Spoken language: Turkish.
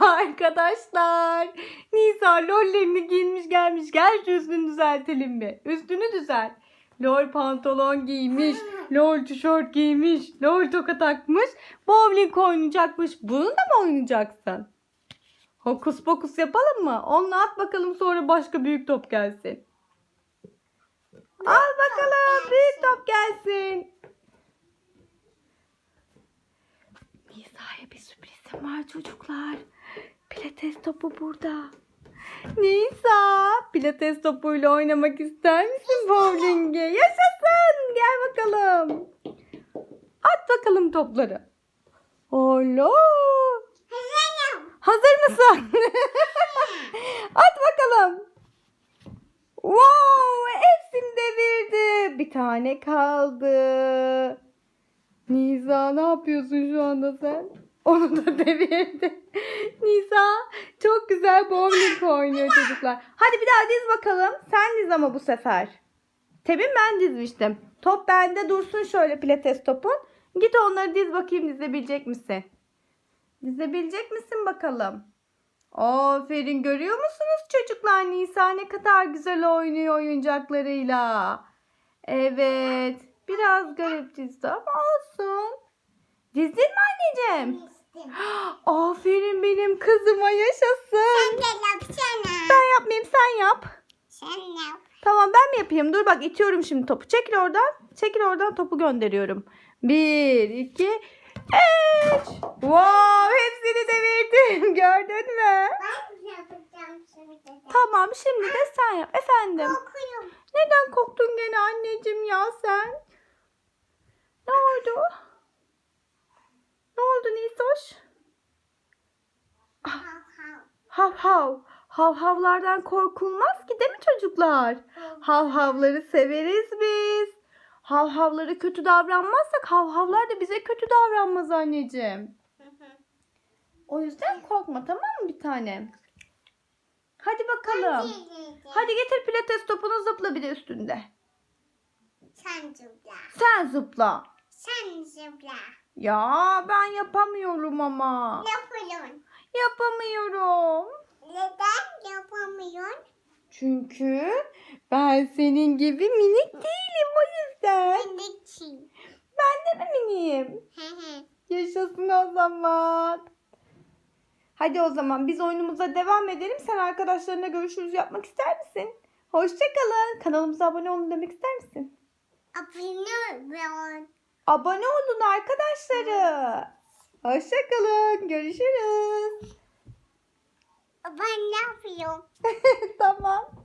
Merhaba arkadaşlar. Nisa lollerini giymiş gelmiş. Gel şu üstünü düzeltelim mi? Üstünü düzelt. Lol pantolon giymiş. Lol tişört giymiş. Lol toka takmış. Bowling oynayacakmış. Bunu da mı oynayacaksın? Hokus pokus yapalım mı? Onunla at bakalım sonra başka büyük top gelsin. Al bakalım büyük top gelsin. Nisa'ya bir sürprizim var çocuklar. Pilates topu burada. Nisa, pilates topuyla oynamak ister misin bowling'e? Yaşasın. Gel bakalım. At bakalım topları. Olo. Hazır mısın? At bakalım. Wow, hepsini devirdi. Bir tane kaldı. Nisa ne yapıyorsun şu anda sen? Onu da devirdi. Nisa çok güzel bowling oynuyor çocuklar. Hadi bir daha diz bakalım. Sen diz ama bu sefer. Temin ben dizmiştim. Top bende dursun şöyle pilates topun. Git onları diz bakayım dizebilecek misin? Dizebilecek misin bakalım? Aferin görüyor musunuz çocuklar Nisa ne kadar güzel oynuyor oyuncaklarıyla. Evet biraz garip dizdi ama olsun. Dizdin mi anneciğim? Aferin benim kızıma yaşasın. Ben yapmayayım sen yap. Tamam ben mi yapayım? Dur bak itiyorum şimdi topu. Çekil oradan. Çekil oradan topu gönderiyorum. Bir, iki, üç. Wow hepsini devirdim. Gördün mü? Tamam şimdi de sen yap. Efendim. Neden korktun gene anneciğim ya sen? Ne oldu? Ne oldu Nisoş? Hav hav. Hav havlardan korkulmaz ki değil mi çocuklar? Hav havları severiz biz. Hav havları kötü davranmazsak hav havlar da bize kötü davranmaz anneciğim. O yüzden korkma tamam mı bir tanem? Hadi bakalım. Hadi getir pilates topunu zıpla bir de üstünde. Sen zıpla. Sen zıpla. Sen zıpla. Ya ben yapamıyorum ama. Yapalım. Yapamıyorum. Neden yapamıyorsun? Çünkü ben senin gibi minik değilim o yüzden. İçin. Ben de mi miniyim? Yaşasın o zaman. Hadi o zaman biz oyunumuza devam edelim. Sen arkadaşlarına görüşürüz yapmak ister misin? Hoşçakalın. Kanalımıza abone olun demek ister misin? Abone ol. Abone olun arkadaşları. Hoşçakalın. Görüşürüz ben ne yapıyorum? tamam.